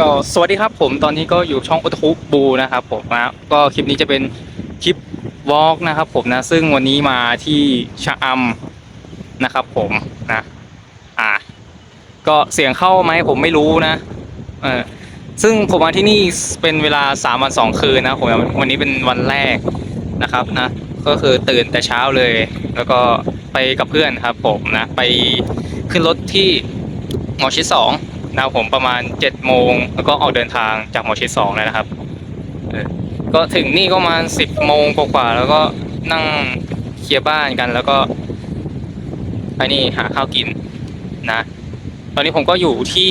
ก็สวัสดีครับผมตอนนี้ก็อยู่ช่องอุตคุบูนะครับผมนะก็คลิปนี้จะเป็นคลิปวอล์กนะครับผมนะซึ่งวันนี้มาที่ชะอำนะครับผมนะอ่าก็เสียงเข้าไหมผมไม่รู้นะเออซึ่งผมมาที่นี่เป็นเวลา3วัน2คืนนะผมวันนี้เป็นวันแรกนะครับนะก็คือตื่นแต่เช้าเลย แล้วก็ไปกับเพื่อนครับผมนะไปขึ้นรถที่หมอชิดสอง นะครับผมประมาณ7จ็ดโมงแล้วก็ออกเดินทางจากหมอชิดสองเลยนะครับเออก็ถึงนี่ก็ประมาณสิบโมงกว่าๆแล้วก็นั่งเคลียร์บ้านกันแล้วก็ไปนี่หาข้าวกินนะ ตอนนี้ผมก็อยู่ที่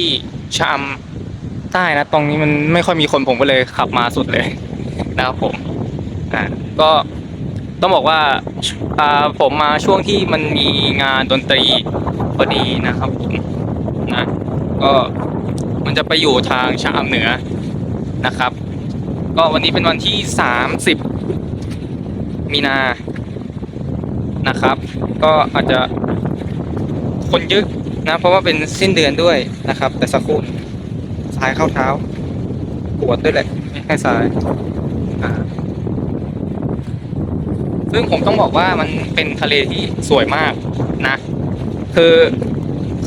ชามใต้นะ ตรงนี้มันไม่ค่อยมีคนผมก็เลยขับมาสุดเลยนะครับผมอ่าก็ต้องบอกว่าอ่าผมมาช่วงที่มันมีงานดนตรีพอดีนะครับผม ก็มันจะไปอยู่ทางชะอำเหนือนะครับ ก็วันนี้เป็นวันที่ 30 มีนานะครับ ก็อาจจะคนเยอะนะ เพราะว่าเป็นสิ้นเดือนด้วยนะครับ แต่สักครู่ซ้ายเข้าเท้าปวดด้วยแหละไม่ให้ซ้ายอ่าซึ่งผมต้องบอกว่ามันเป็นทะเลที่สวยมากนะ คือ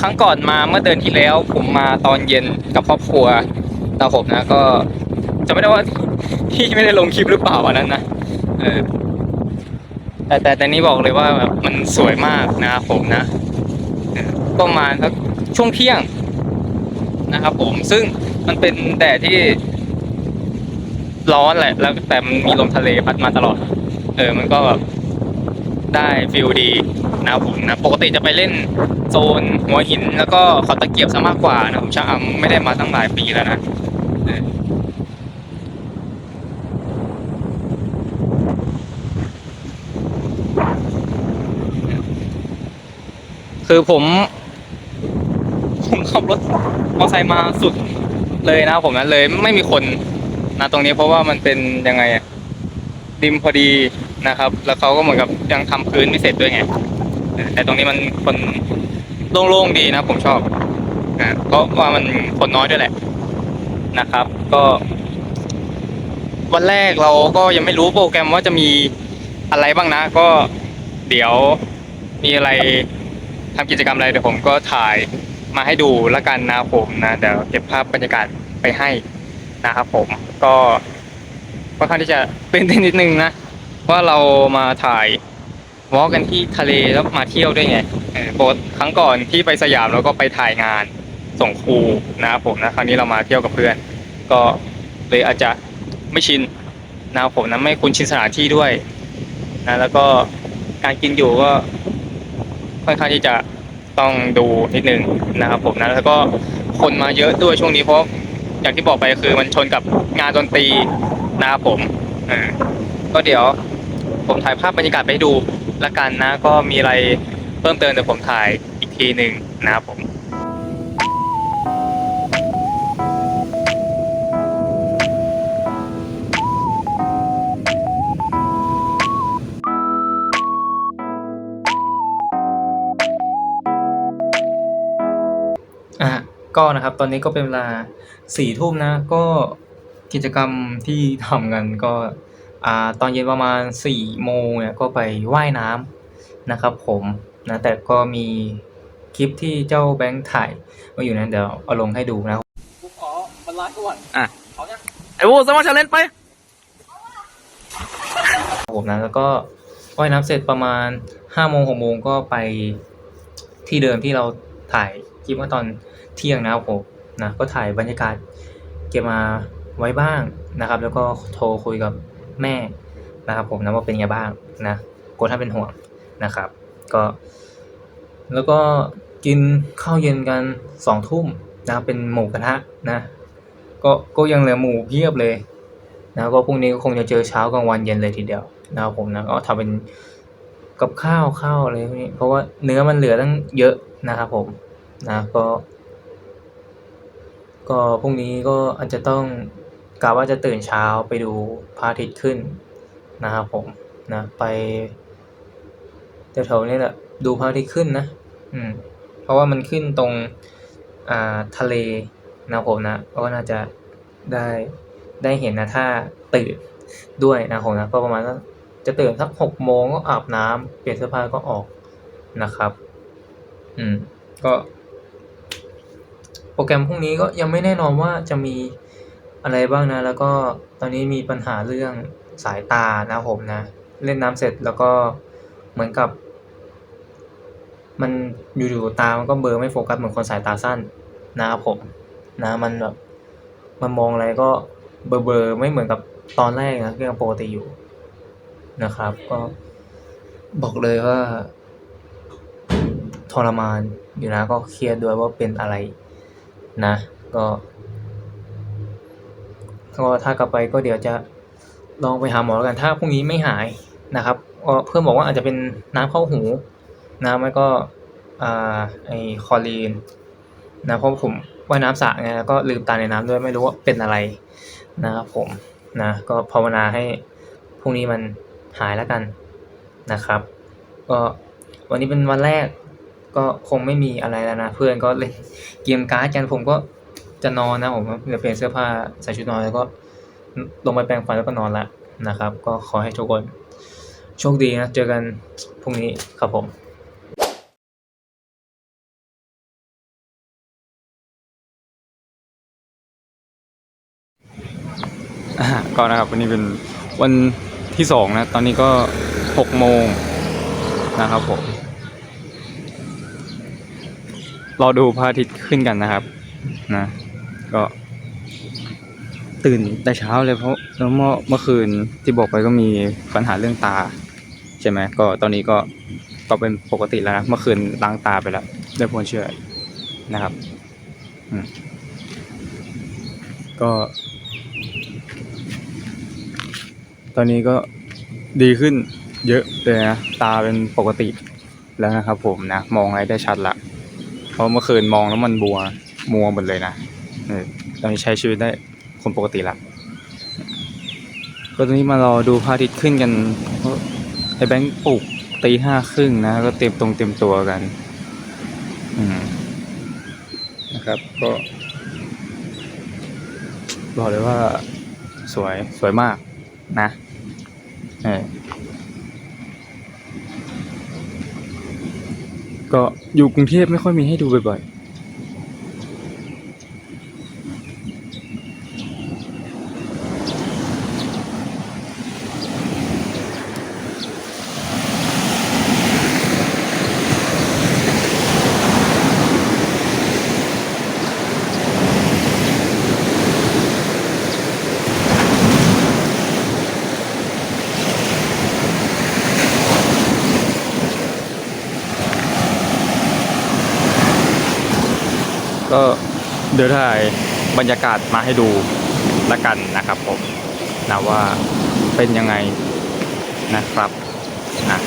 ครั้งก่อนมาเมื่อเดือนที่แล้ว ผมมาตอนเย็นกับครอบครัวนะผมนะ ก็จะไม่ได้ว่าที่ไม่ได้ลงคลิปหรือเปล่าอันนั้นนะเออแต่แต่แต่นี้บอกเลยว่าแบบมันสวยมากนะครับผมนะเออก็มาสักช่วงเที่ยงนะครับผมซึ่งมันเป็นแดดที่ร้อนแหละ แล้วแต่มันมีลมทะเลพัดมาตลอด เออ มันก็แบบ ได้ฟิลดีนะครับผมนะปกติจะไปเล่นโซนหัวหินแล้วก็เขาตะเกียบซะมากกว่านะผมชะอำไม่ได้มาตั้งหลายปีแล้วนะเออคือผมผมขับรถมอเตอร์ไซค์มาสุดเลยนะผมนะเลยไม่มีคนนะตรงนี้เพราะว่ามันเป็นยังไงอะ ดิมพอดีนะครับ แล้วเขาก็เหมือนกับยังทำพื้นไม่เสร็จด้วยไง แต่ตรงนี้มันคนโล่งๆดีนะผมชอบนะเพราะว่ามันคนน้อยด้วยแหละนะครับ ก็ วันแรกเราก็ยังไม่รู้โปรแกรมว่าจะมีอะไรบ้างนะ ก็เดี๋ยวมีอะไรทำกิจกรรมอะไรเดี๋ยวผมก็ถ่ายมาให้ดูแล้วกันนะผมนะเดี๋ยวเก็บภาพบรรยากาศไปให้นะครับผมก็ ค่อนข้างที่จะเป็นเต้นนิดนึงนะว่าเรามาถ่ายวอล์กกันที่ทะเลแล้วมาเที่ยวด้วยไงเออปกติครั้งก่อนที่ไปสยามเราก็ไปถ่ายงานส่งครูนะครับผมนะครั้งนี้เรามาเที่ยวกับเพื่อน ก็เลยอาจจะไม่ชินนะครับผมนะไม่คุ้นชินสถานที่ด้วยนะแล้วก็การกินอยู่ก็ค่อนข้างที่จะต้องดูนิดนึงนะครับผมนะแล้วก็คนมาเยอะด้วยช่วงนี้เพราะอย่างที่บอกไปคือมันชนกับงานดนตรี นะครับผมก็เดี๋ยวผมถ่ายภาพบรรยากาศไปให้ดูละกันนะ ก็มีอะไรเพิ่มเติมเดี๋ยวผมถ่ายอีกทีหนึ่งนะครับผมอะก็นะครับตอนนี้ก็เป็นเวลาสี่ทุ่มนะก็ กิจกรรมที่ทำกันก็ อ่า ตอนเย็นประมาณสี่โมงเนี่ยก็ไปว่ายน้ำนะครับผมนะแต่ก็มีคลิปที่เจ้าแบงค์ถ่ายมาอยู่นั้นเดี๋ยวเอาลงให้ดูนะกูขอมันไลฟ์ก่อนอะเอายังไอ้โว้สมาร์ทเล่นไปผมนะแล้วก็ว่ายน้ำเสร็จประมาณห้าโมงหกโมงก็ไปที่เดิมที่เราถ่ายคลิปเมื่อตอนเที่ยงนะครับผมนะก็ถ่ายบรรยากาศเก็บมา ไว้บ้างนะครับ แล้วก็โทรคุยกับแม่นะครับ ผมนะว่าเป็นไงบ้างนะกลัวท่านเป็นห่วงนะครับ ก็ แล้วก็กินข้าวเย็นกันสองทุ่มนะครับเป็นหมูกระทะนะ ก็ก็ยังเหลือหมูเพียบเลยนะก็พรุ่งนี้ก็คงจะเจอเช้ากลางวันเย็นเลยทีเดียวนะครับผมนะก็ทำเป็นกับข้าวข้าวอะไรพวกนี้เพราะว่าเนื้อมันเหลือตั้งเยอะนะครับผมนะก็ ก็พรุ่งนี้ก็อาจจะต้องกะว่าจะตื่นเช้าไปดูพระอาทิตย์ขึ้นนะครับผมนะไปแถวๆนี้แหละดูพระอาทิตย์ขึ้นนะ อืม เพราะว่ามันขึ้นตรงอ่าทะเลนะผมนะก็น่าจะได้ได้เห็นนะถ้าตื่นด้วยนะผมนะก็ประมาณจะตื่นสักหกโมงก็อาบน้ำเปลี่ยนเสื้อผ้าก็ออกนะครับ อืม ก็ รแกรมพรุ่งนี้ก็ยังไม่แน่นอนว่าจะมีอะไรบ้างนะ แล้วก็ตอนนี้มีปัญหาเรื่องสายตานะผมนะ เล่นน้ำเสร็จแล้วก็เหมือนกับ มันอยู่ๆตามันก็เบลอไม่โฟกัสเหมือนคนสายตาสั้นนะครับผมนะมันแบบมันมองอะไรก็เบลอๆไม่เหมือนกับตอนแรกนะที่ยังปกติอยู่นะครับ ก็บอกเลยว่าทรมานอยู่นะก็เครียดด้วยว่าเป็นอะไร นะ ก็ก็ถ้ากลับไปก็เดี๋ยวจะลองไปหาหมอแล้วกันถ้าพรุ่งนี้ไม่หายนะครับก็เพื่อนบอกว่าอาจจะเป็นน้ำเข้าหูนะไม่ก็อ่าไอคอรีนนะเพราะผมว่ายน้ำสระไงแล้วก็ลืมตาในน้ำด้วยไม่รู้ว่าเป็นอะไรนะครับผมนะก็ภาวนาให้พรุ่งนี้มันหายแล้วกันนะครับ ก็วันนี้เป็นวันแรก ก็คงไม่มีอะไรแล้วนะ เพื่อนก็เล่นเกมการ์ดกันผมก็จะนอนนะผมเดี๋ยวเปลี่ยนเสื้อผ้าใส่ชุดนอนแล้วก็ลงไปแปรงฟันแล้วก็นอนละนะครับ ก็ขอให้ทุกคนโชคดีนะ เจอกันพรุ่งนี้ครับผมก็นะครับวันนี้เป็นวันที่สองนะ ตอนนี้ก็หกโมงนะครับผม รอดูพระอาทิตย์ขึ้นกันนะครับ นะ ก็ตื่นแต่เช้าเลยเพราะแล้วเมื่อเมื่อคืนที่บอกไปก็มีปัญหาเรื่องตา ใช่ไหมก็ตอนนี้ก็ก็เป็นปกติแล้วนะเมื่อคืนล้างตาไปแล้วได้วยพลเชื่อนะครับอืมก็ ตอนนี้ก็ดีขึ้นเยอะเลยนะตาเป็นปกติแล้วนะครับผมนะ มองอะไรได้ชัดละ ราะเมื่อคืนมองแล้วมันบัวมัวหมดเลยนะเออตอนนี้ใช้ชีวิตได้คนปกติละก็ตอนนี้มารอดูพระอาทิตย์ขึ้นกันไอ้แบงค์ปลุกตีห้าครึ่งนะ ก็เตรียมตรงเตรียมตัวกันนะครับ ก็บอกเลยว่าสวยสวยมากนะเออ ก็อยู่กรุงเทพไม่ค่อยมีให้ดูบ่อยๆ ก็เดี๋ยวถ่ายบรรยากาศมาให้ดูละกันนะครับผมนะว่าเป็นยังไงนะครับนะ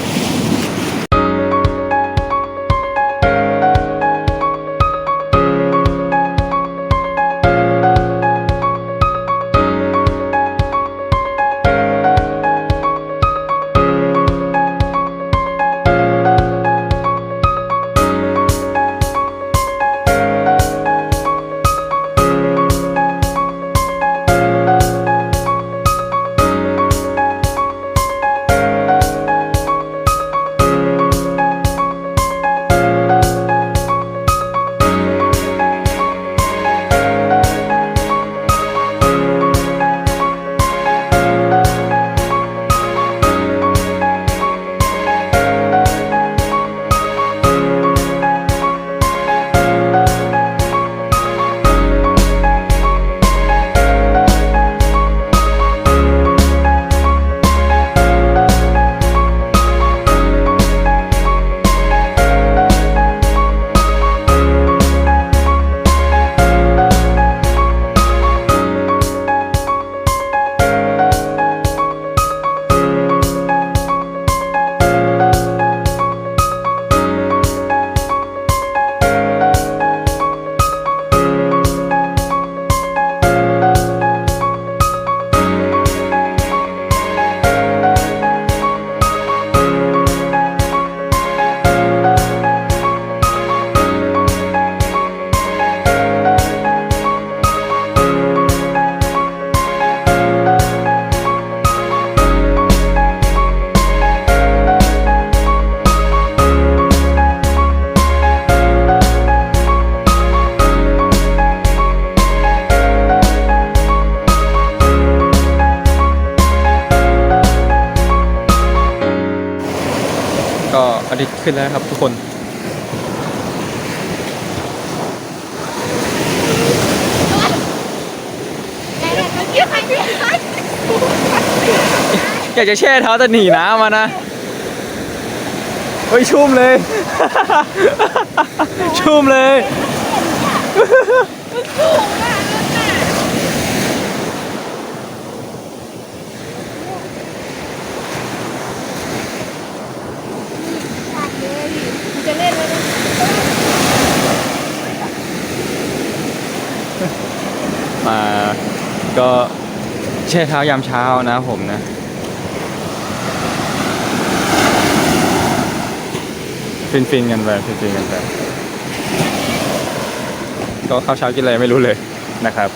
ขึ้นแล้วครับทุกคน อยากจะแช่เท้าแต่หนีน้ำมานะเฮ้ยชุ่มเลย ชุ่มเลยจะเล่นแล้วนะ มาก็ แช่เท้ายามเช้านะผมนะ ฟินฟินๆกันไปฟินฟินๆกันไปก็ข้าวเช้ากินอะไรไม่รู้เลยนะครับ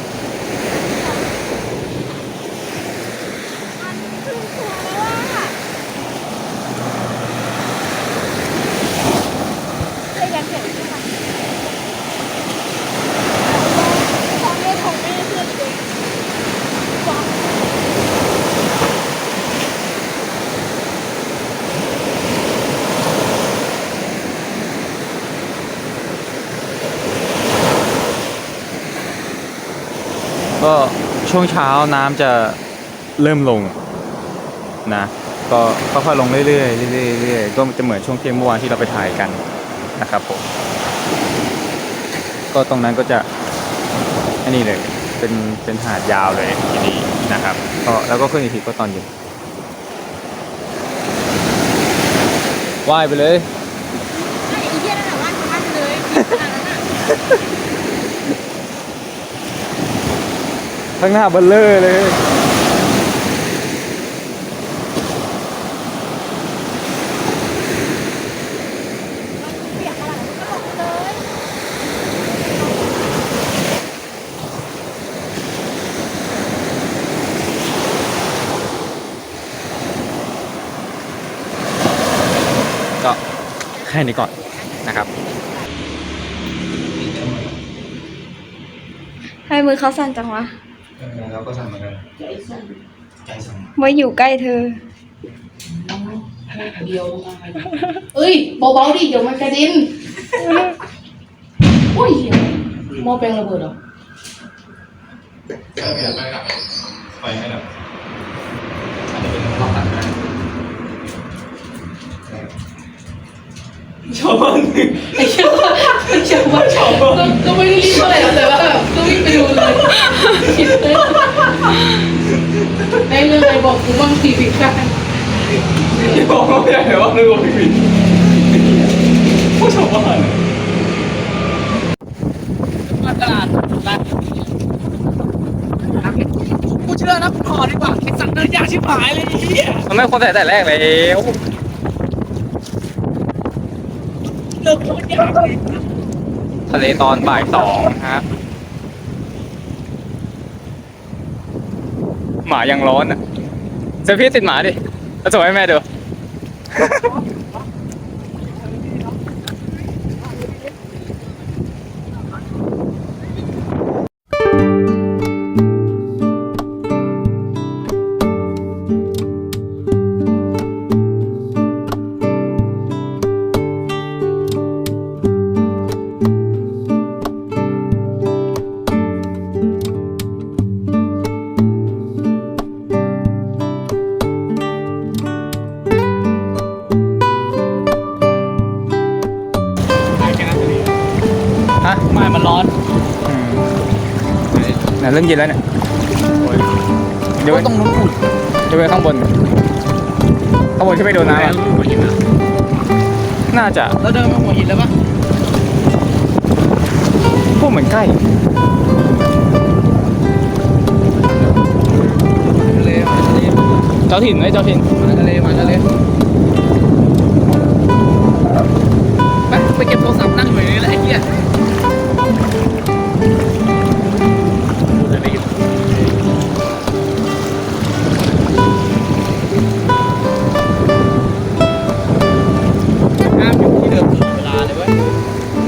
เล่นกันเสร็จใช่ไหมของเล่นของแม่เพื่อนเด็กฟ้อง ก็ ช่วงเช้าน้ำจะเริ่มลงนะก็ค่อยๆลงเรื่อยๆเรื่อยๆเรื่อยๆก็จะเหมือนช่วงเที่ยงเมื่อวานที่เราไปถ่ายกันนะครับผมก็ตรงนั้นก็จะอันนี้เลยเป็นเป็นหาดยาวเลยทีนี้นะครับ ก็แล้วก็ขึ้นอีกทีก็ตอนเย็นว่ายไปเลยไอ้เหี้ยนั่นแหละว่าทำมันเลย ข้างหน้าเบลเลอร์เลยเปียกขนาดนั้นก็ลงเลย ก็แค่นี้ก่อนนะครับให้มือเขาสั่นจังวะ เราก็ทำเหมือนกันใจสั่นไว้อยู่ใกล้เธอเอ้ยเบาๆดิเดี๋ยวมันกระเด็นโอ้ยเหี้ยหมอแปลงระเบิดเหรอ ไปให้ดับอาจจะเป็นรอบตัดนะ ชอบมากไอ้เชี่ยว่าไอ้เชี่ยว่าชอบก็ก็ไม่ได้รีบเท่าไหร่หรอกแต่ว่าแบบก็วิ่งไปดูเลยคิดเลยในเรื่องอะไรบอกกูบ้างทีผิดกันที่บอกไม่ได้เลยว่าเรื่องของพี่วินผู้ชมว่ามาตลาดร้านกูเชื่อนะกูถอดดีกว่าไอ้สัตว์เดินยากชิบหายเลยไอ้เหี้ยมันไม่ควรใส่แต่แรกเลย เดินโคตรยากเลย ทะเลตอนบ่ายสองฮะหมายังร้อนอะเซฟพี่ติดหมาดิแล้วส่งให้แม่ดู เนี่ยเริ่มเย็นแล้วเนี่ยเดี๋ยวก็ต้องนู้นอุ่นเดี๋ยวไปข้างบน ข้างบนที่ไปโดนน้ำอะหัวหินนะน่าจะแล้วเดินมาหัวหินแล้วปะพวกเหมือนใกล้ทะเลมาทะเลเจ้าถิ่นไหมเจ้าถิ่นมาทะเลมาทะเลไปไปเก็บโทรศัพท์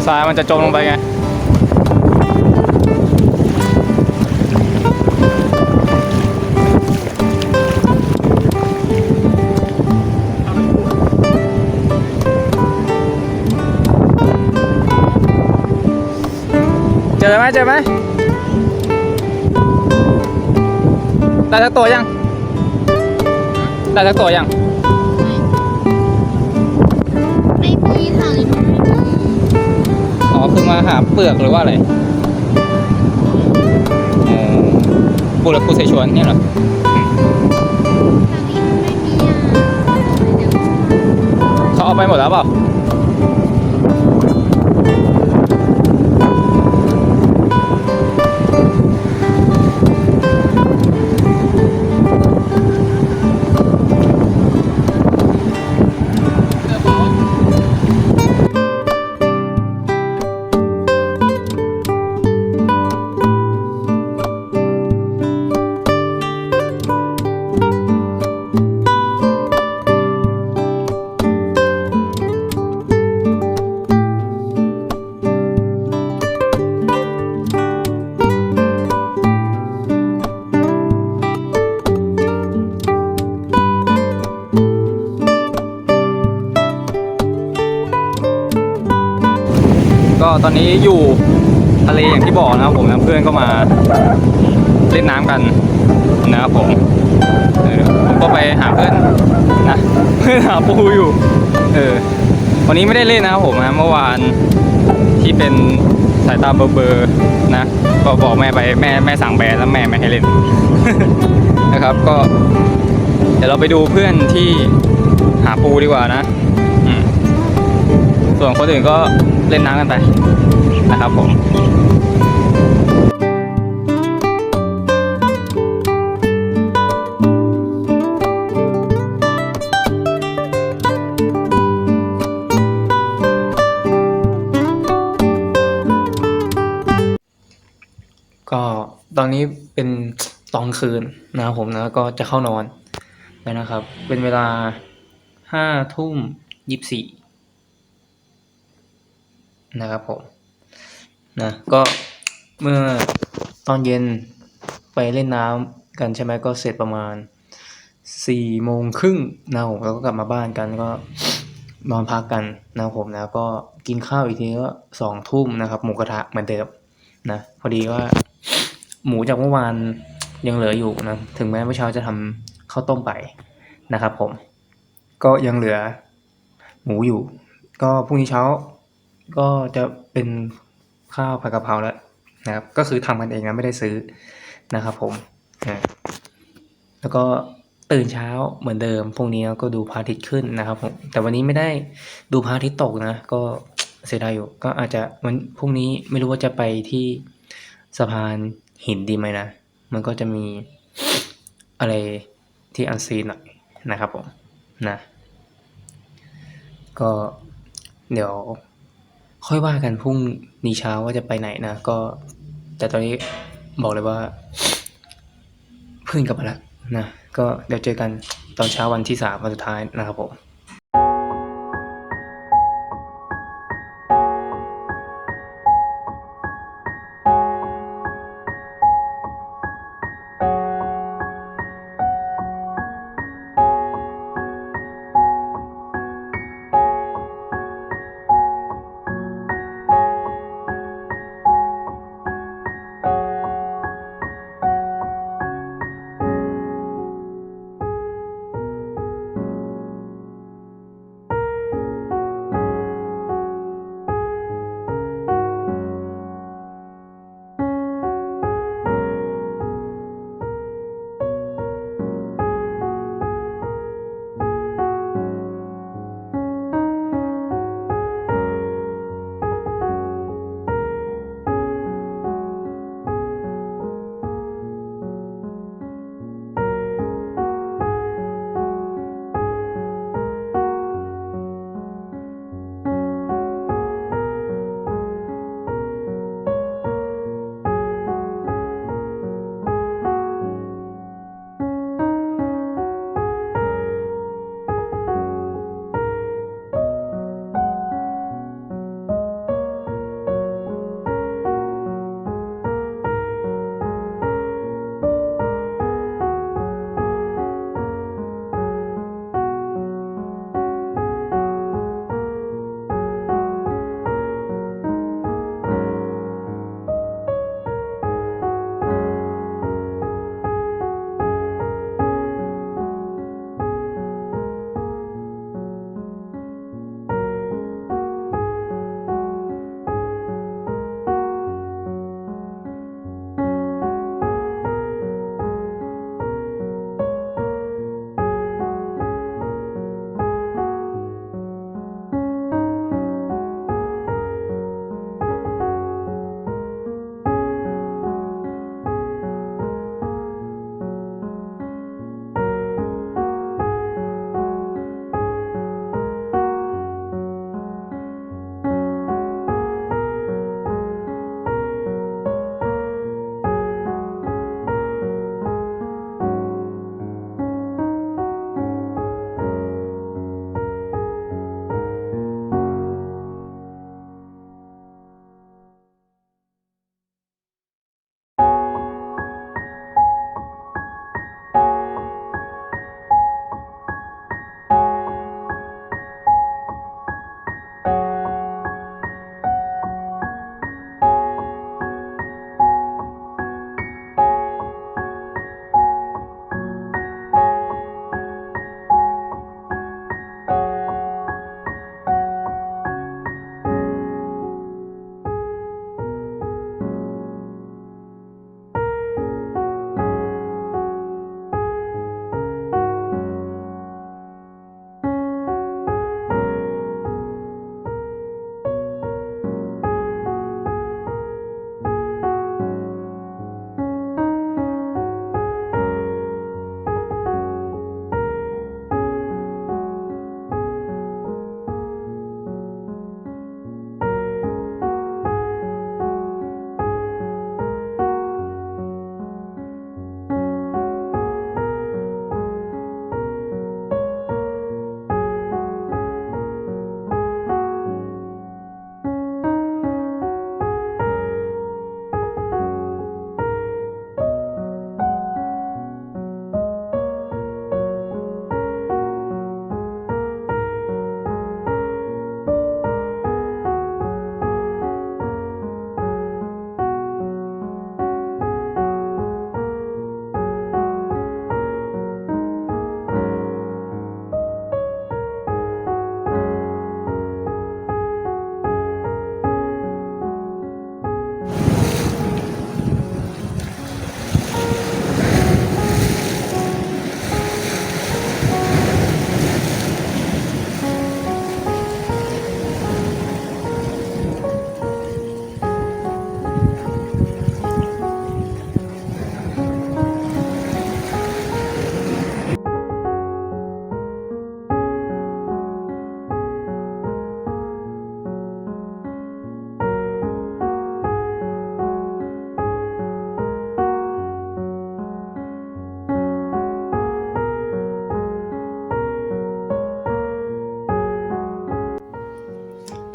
ทายมันจะจมลงไปไงเจอไหมเจอไหมได้สักตัวยัง ได้สักตัวยัง ไม่มีค่ะ งนี้มันไม่มีอ๋อเพิ่งมาหาเปลือกหรือว่าอะไรอ๋อปูและปูเสฉวนเนี่ยเหรอทางนี้มันไม่มีอะเดี๋ยวเขาเอาไปหมดแล้วเปล่า ก็ตอนนี้อยู่ทะเลอย่างที่บอกนะครับผมนะเพื่อนก็มาเล่นน้ำกันนะครับผมเออผมก็ไปหาเพื่อนนะเพื่อนหาปูอยู่เออวันนี้ไม่ได้เล่นนะครับผมนะเมื่อวานที่เป็นสายตาเบอร์ๆนะก็บอกแม่ไปแม่แม่สั่งแบนแล้วแม่ไม่ให้เล่นนะครับก็ เดี๋ยวเราไปดูเพื่อนที่หาปูดีกว่านะ ส่วนคนอื่นก็เล่นน้ำกันไปนะครับผมก็ตอนนี้เป็นตอนคืนนะครับผมนะก็จะเข้านอนแล้วนะครับ เป็นเวลาห้าทุ่มยี่สิบสี่ นะครับผมนะก็เมื่อตอนเย็นไปเล่นน้ำกันใช่ไหมก็เสร็จประมาณสี่โมงครึ่งนะผมแล้วก็กลับมาบ้านกันก็นอนพักกันนะครับผมนะก็กินข้าวอีกทีก็สองทุ่มนะครับหมูกระทะเหมือนเดิมนะพอดีว่าหมูจากเมื่อวานยังเหลืออยู่นะถึงแม้เมื่อเช้าจะทำข้าวต้มไปนะครับผม ก็ยังเหลือหมูอยู่ ก็พรุ่งนี้เช้า ก็จะเป็นข้าวผัดกะเพราแล้วนะครับ ก็คือทำกันเองนะไม่ได้ซื้อนะครับ ผมนะแล้วก็ตื่นเช้าเหมือนเดิมพรุ่งนี้ก็ดูพระอาทิตย์ขึ้นนะครับผมแต่วันนี้ไม่ได้ดูพระอาทิตย์ตกนะ ก็เสียดายอยู่ ก็อาจจะวันพรุ่งนี้ไม่รู้ว่าจะไปที่สะพานหินดีไหมนะ มันก็จะมีอะไรที่อันซีนหน่อยนะครับผมนะ ก็เดี๋ยว ค่อยว่ากันพรุ่งนี้เช้าว่าจะไปไหนนะ ก็ แต่ตอนนี้บอกเลยว่าเพื่อนกลับมาแล้วนะ ก็เดี๋ยวเจอกันตอนเช้าวันที่สามวันสุดท้ายนะครับผม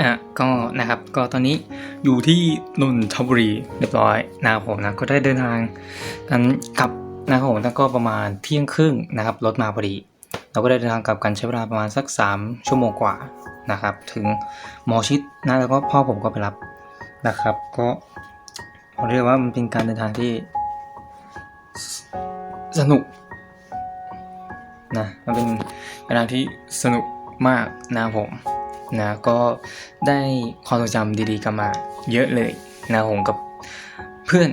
อะก็นะครับก็ตอนนี้อยู่ที่นนทบุรีเรียบร้อยนะครับผมนะก็ได้เดินทางกันกลับนะครับผมแล้วก็ประมาณเที่ยงครึ่งนะครับรถมาพอดี เราก็ได้เดินทางกลับกันใช้เวลาประมาณสัก 3 ชั่วโมงกว่านะครับ ถึงหมอชิดนะแล้วก็พ่อผมก็ไปรับนะครับ ก็เรียกว่ามันเป็นการเดินทางที่สนุกนะมันเป็นเดินทาที่สนุกมากนะครับผม นะก็ได้ความทรงจำดีๆกลับมาเยอะเลยนะผมกับเพื่อน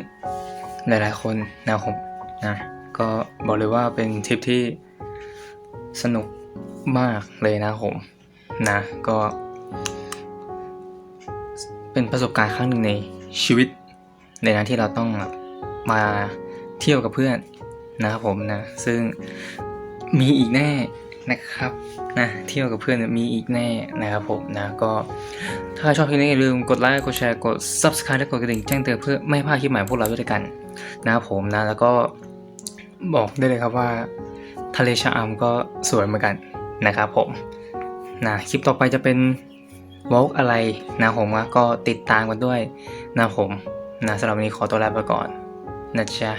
หลายๆคนนะผมนะก็บอกเลยว่าเป็นทริปที่สนุกมากเลยนะผมนะก็เป็นประสบการณ์ครั้งหนึ่งในชีวิตในการที่เราต้องมาเที่ยวกับเพื่อนนะครับผมนะ ซึ่งมีอีกแน่ นะครับนะเที่ยวกับเพื่อนมีอีกแน่นะครับผมนะก็ถ้าชอบคลิปนี้อย่าลืมกดไลค์กดแชร์กด subscribe และกดกระดิ่งแจ้งเตือนเพื่อไม่ให้พลาดคลิปใหม่พวกเราด้วยกันนะครับผมนะแล้วก็บอกได้เลยครับว่า ทะเลชะอำก็สวยเหมือนกันนะครับผมนะคลิปต่อไปจะเป็นวอล์กอะไรนะผมก็ติดตามกันด้วยนะผมนะสำหรับวันนี้ขอตัวลาไปก่อนนะจ๊ะ